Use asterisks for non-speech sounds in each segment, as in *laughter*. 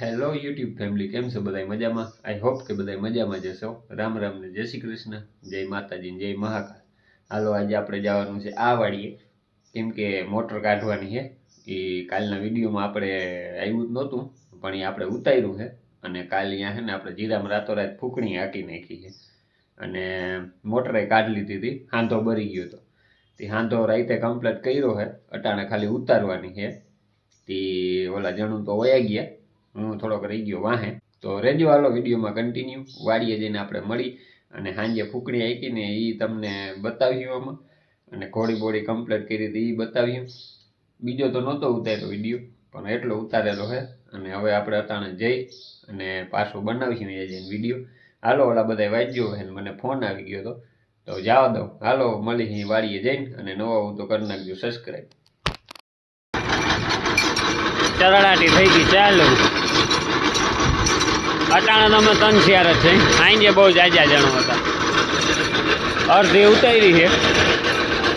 Hello YouTube family કેમ છો બધા મજામાં? આઈ હોપ કે બધા મજામાં જશો રામ રામ ને જય શ્રી કૃષ્ણ. જય માતાજી જય મહાકાલ. હાલો, આજે આપણે જવાનું છે આ વાડીએ કેમ કે મોટર કાઢવાની છે. એ કાલના વિડીયોમાં આપણે આવ્યું જ નહોતું, પણ એ આપણે ઉતાર્યું છે. અને કાલ અહીંયા છે ને આપણે જીરામ રાતોરાત ફૂકણી હાંકી નાખી છે. અને મોટરે કાઢી લીધી હતી. હાંધો બરી ગયો હતો. તે હાંધો રાતે કમ્પ્લીટ કર્યો છે. અટાણે ખાલી ઉતારવાની છે. તે ઓલા જણું તો વયા ગયા. હું થોડોક રહી ગયો વાહે. તો રેજો હાલો વિડીયોમાં કન્ટિન્યુ વાડીએ જઈને આપણે મળી અને સાંજે ફૂકણી આંકીને એ તમને બતાવ્યું આમાં. અને ઘોડી બોડી કમ્પ્લીટ કરી હતી એ બતાવ્યું. બીજો તો નહોતો ઉતાર્યો વીડિયો, પણ એટલો ઉતારેલો છે અને હવે આપણે અટાણે જઈ અને પાછું બનાવીશું એ જઈને વીડિયો. હાલો, ઓલા બધા વાંચ્યો છે મને ફોન આવી ગયો હતો તો જવા દઉં. હાલો મળી વાડીએ જઈને અને નવા હું તો કરી નાખજો. સબસ્ક્રાઈબ ચરડાટી થઈ ગઈ, ચાલુ. અટાણા તમે ત્રણ શિયાર જ છે. આઈને બહુ જાજા જણો હતા. અડધી ઉતારી છે.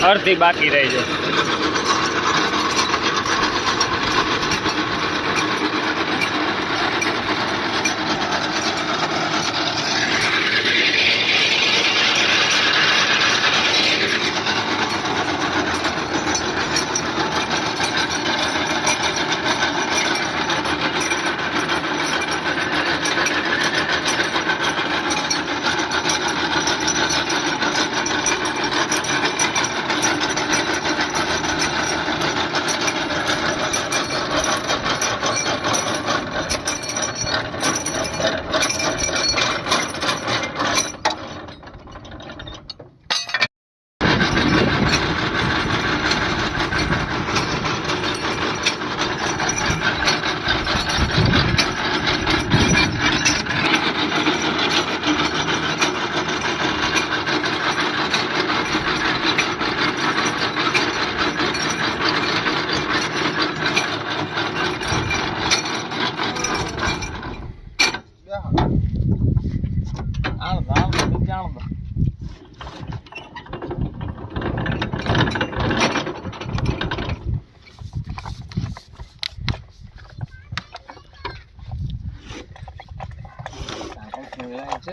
અડધી બાકી રહી છે.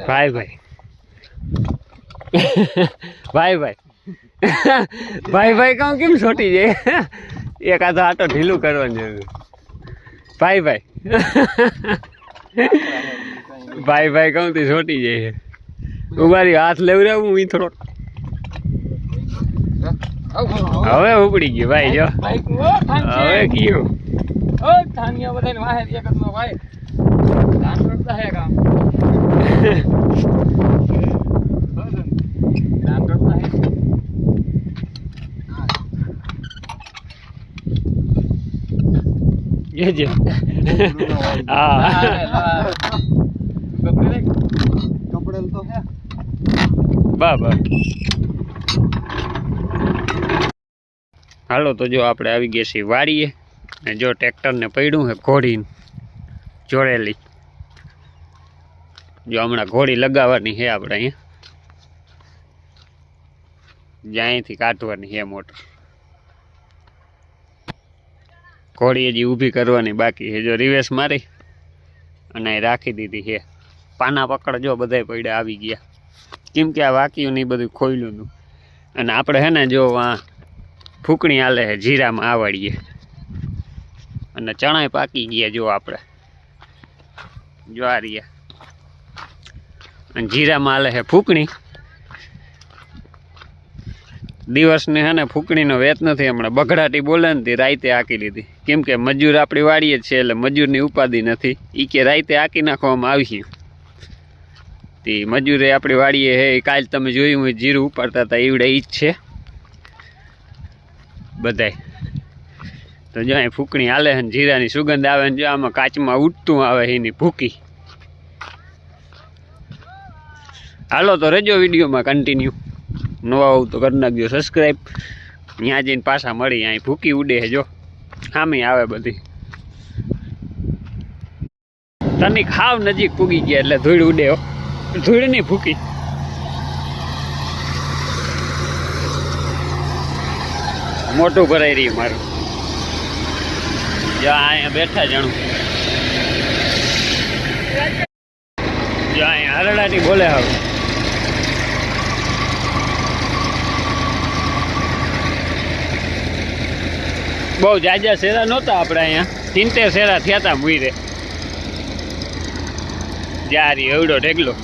ભાઈ ભાઈ ભાઈ ભાઈ ભાઈ ભાઈ કહું કેમ છોટી જાય એક આ તો આટો ઢીલું કરવાનું જરૂર ભાઈ ભાઈ ભાઈ ભાઈ કહું તે છોટી જાય ઉમારી હાથ લેવડાવું હું થોડો હવે ઉપડી ગયો ભાઈ જો. હવે જે હા *laughs* કપડેલ તો હે બરાબર હાલો, તો જો આપણે આવી ગયા છીએ વાડીએ. ને જો ટ્રેક્ટરને પડ્યું છે ઘોડી જોડેલી. જો હમણાં ઘોડી લગાવવાની છે આપણે અહીંયા. જ્યાં અહીંથી કાઢવાની છે મોટર. ઘોડી હજી ઊભી કરવાની બાકી છે, જો રિવેસ મારી અને રાખી દીધી છે. પાના પકડ જો બધા પડ્યા આવી ગયા. કેમ કે આ વાક્યું ને બધું ખોયલું હતું. અને આપણે હે ને જો આ ફૂકણી હાલે છે જીરામાં આવડીએ. અને ચણાય પાકી ગયા જો આપણે. જો અને જીરામાં હાલે છે ફૂકણી. દિવસને હે ને ફૂકણીનો વેત નથી, હમણાં બગડાટી બોલે ને રાતે આકી લીધી. કેમ કે મજૂર આપણી વાડીએ જ છે, એટલે મજૂરની ઉપાધિ નથી. એ કે રાતે આકી નાખવામાં આવી તે મજૂરે આપણી વાડીએ હે કાલ તમે જોયું હોય, જીરું ઉપાડતા હતા એવડે ઈ જ છે. બધાય. તો જો અહીં ફૂકણી હાલે ને, જીરાની સુગંધ આવે ને, જો આમાં કાચમાં ઉઠતું આવે એની ભૂકી. હાલો તો રેજો વિડીયોમાં કન્ટિન્યુ નવા આવું તો કરી નાખજો સબસ્ક્રાઈબ ત્યાં જઈને પાછા મળી, અહીં ભૂકી ઉડે છે જો. સામે આવે બધી. તને ખાવ નજીક પૂગી ગયા એટલે ધૂળ ઉડે હો. ધૂળ ભૂકી. મોટું ભરાઈ રહ્યું મારું. જો અહીંયા બેઠા જાણું. જો અહીંયા હરડાટી બોલે હવે. બહુ જાજા શેરા નહોતા આપણે અહીંયા. સિત્તેર શેરા થયા હતા મુઈરે. જારી એવડો ઢેગલો.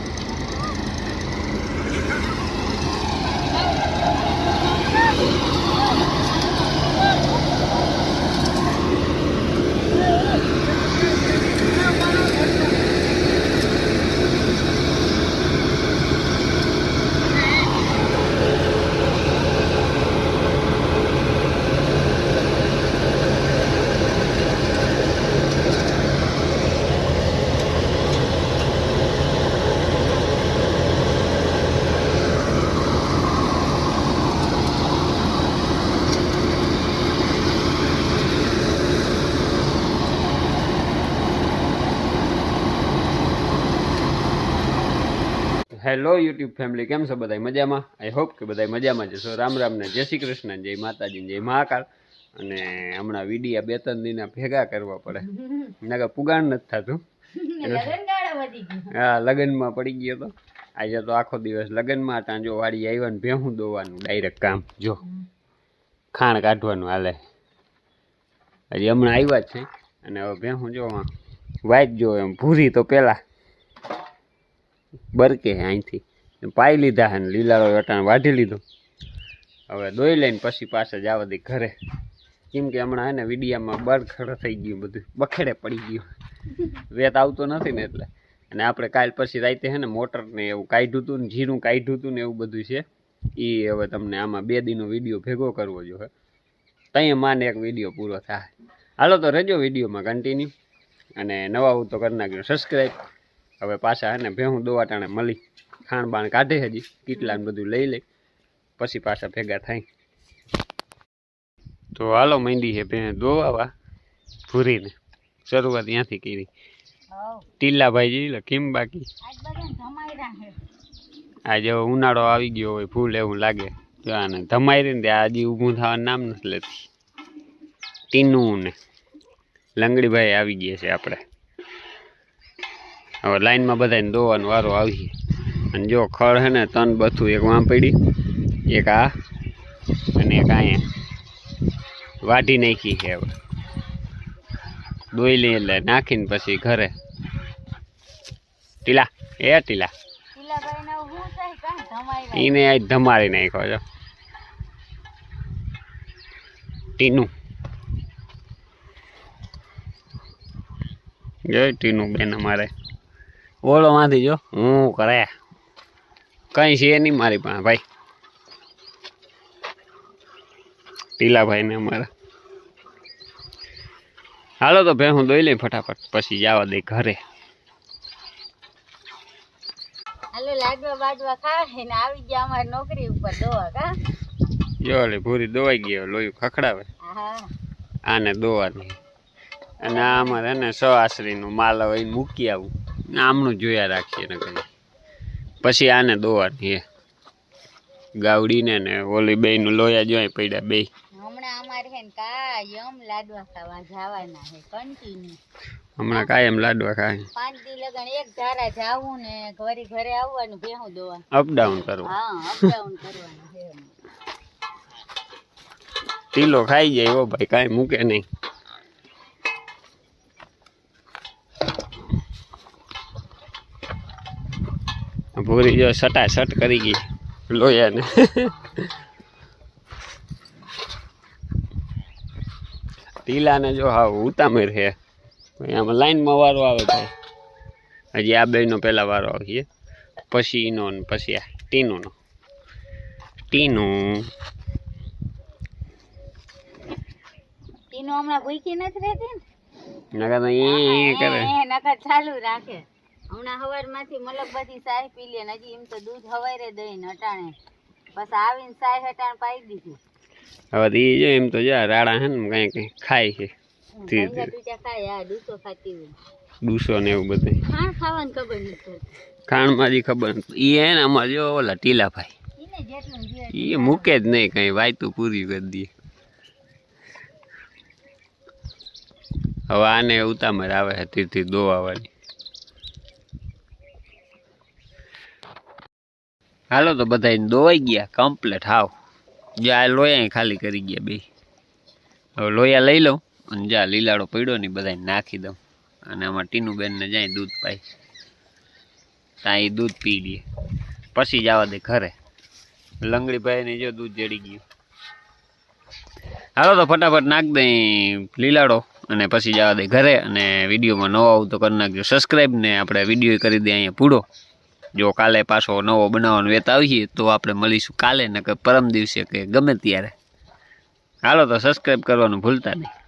હેલો યુટ્યુબ ફેમિલી કેમ છો બધા મજામાં? આઈ હોપ કે બધા મજામાં જશો રામ રામ ને જય શ્રી કૃષ્ણ જય માતાજી જય મહાકાળ અને હમણાં વિડિયા બે ત્રણ દિના ભેગા કરવા પડે. નકર પુગાણ નથી થતું. હા લગ્નમાં પડી ગયો તો. આજે તો આખો દિવસ લગ્નમાં ત્યાં જો વાડી આવ્યા ને ભેહું દોવાનું ડાયરેક્ટ કામ. જો ખાણ કાઢવાનું હાલે. હજી હમણાં આવ્યા જ છે. અને હવે ભેહું જો વાંચ જો એમ. ભૂરી તો પેલા. બરકે અહીંથી. પાઈ લીધા હે ને લીલારો વટાણ વાઢી લીધો. હવે દોઈ લઈને પછી પાછા જવા દે ઘરે. કેમ કે હમણાં હે ને વિડીયામાં બરખડ થઈ ગયું બધું. બખેડે પડી ગયું. વેત આવતો નથી ને એટલે. અને આપણે કાલ પછી રાતે હે ને મોટરને એવું કાઢ્યું હતું ને જીરું કાઢ્યું હતું ને એવું બધું છે. એ હવે તમને આમાં બે દીનો વીડિયો ભેગો કરવો જોઈએ ત્યાં માને એક વીડિયો પૂરો થાય. હાલો તો રજો વિડીયોમાં કન્ટિન્યુ અને નવા હું તો કરી નાખ્યો સબસ્ક્રાઈબ હવે પાછા હે ને ભેહું દોવા ટાણે મળી ખાણ બાણ કાઢે હજી કીટલા ને બધું લઈ લે પછી પાછા ભેગા થાય. તો હાલો મંડી છે ભે દોવાવા ભૂરીને. શરૂઆત ત્યાંથી કરી. ટીલાભાઈ જી કેમ બાકી? આજે ઉનાળો આવી ગયો હોય ફૂલ એવું લાગે. જો આને ધમાઈ ને ત્યાં હજી ઊભું થવાનું નામ નથી લેતી. ટીનું ને લંગડીભાઈ આવી ગયા છે આપણે. હવે લાઈનમાં બધાને દોવાનો વારો આવી અને જો ખડ હે ને તન બથું એક વાં પડી. એક આ અને એક અહીંયા. વાઢી નાખી છે હવે. દોઈ લઈ એટલે નાખીને પછી ઘરે. ટીલા એ ટીલા. એને આ ધમાડી નાખ્યો છો ટીનું. જય ટીનું બેન અમારે? ઓળો માંથી જો. હું કરે. કઈ છે નહીં મારી પાસે ભાઈ. ટીલાભાઈ ને અમારા. હાલો તો ભાઈ હું દોઈ લઈ ફટાફટ પછી જવા દે ઘરે. હાલો લાડવા બાડવા ખાય ને આવી ગયા અમારી નોકરી ઉપર દોવા કા જો લે ભૂરી દોવાઈ ગયો લોહી ખખડાવે. આને દોવાની. અને આ અમારે ને સો આશરીનું માલ હવે મૂકી આવું. આમનું જોયા રાખીએ ને કઈ. પછી આને દોવાની એ ગાવડીને ને ઓલી બેયનું લોયા જોઈ પડ્યા બે હમણાં કાય એમ કાયમ લાડવા ખાય પાંચ દી લગન એક ધારા જાવું ને ઘરે ઘરે આવવાનું ભેહું દોવા અપડાઉન કરવું. હા અપડાઉન કરવાનું ટીલો ખાઈ જાય હો ભાઈ કાંઈ મૂકે નહીં. ભૂરી જો સટા સટ કરી ગઈ. લોયાને ટીલાને જો હા ઉતામેર છે. આમ લાઈનમાં વારો આવે છે. હજી આ બેનો પહેલાં વારો આવીએ પછી એનો ને પછી આ ટીનુનો ટીનું. તીનું હમણાં ભૂખી નથી રહેતી નકર તો ઈ કરે. નકર ચાલુ રાખે. હમણાં હવારમાંથી મલકબતી સાય પી લે ને હજી એમ તો દૂધ હવારે દઈ ને અટાણે. બસ આવીને સાય હટાણ પાઈ દીધી. હવે એ જો એમ તો જા રાડા હે ને કઈ કઈ ખાય છે. ધીરે ધીરે. ખાય આ ડૂસો ખાતી હોય. ડૂસો ને એવું બધું. ખાણ ખાવાની ખબર નથી ખાણમાં હજી ખબર ઈ હે ને અમારે જો ઓલા ટીલાભાઈ. એ ઈ મૂકે જ નહીં કઈ વાયતું પૂરી કરી દઈએ હવે આને ઉતામર આવે તીરથી દોવાવાળી હાલો તો બધા દોવાઈ ગયા કમ્પ્લેટ હાવ. આ લોયા ખાલી કરી ગયા બે. હવે લોયા લઈ લઉં અને જ્યાં લીલાડો પડ્યો ને બધા નાખી દઉં. અને આમાં ટીનુબેનને જાય દૂધ પાઈ ત્યાં એ દૂધ પી લે. પછી જવા દે ઘરે. લંગડીભાઈને જો દૂધ જડી ગયું. હાલો તો ફટાફટ નાખ દઈ લીલાડો અને પછી જવા દે ઘરે. અને વિડીયોમાં નવો આવું તો કરી નાખજો. સબસ્ક્રાઈબ ને આપણે વીડિયો કરી દઈએ અહીંયા પૂરો. જો કાલે પાછો નવો બનાવવાનો વેત આવીએ તો આપણે મળીશું કાલે ને કે પરમ દિવસે કે ગમે ત્યારે. હાલો તો સબસ્ક્રાઈબ કરવાનું ભૂલતા નહીં.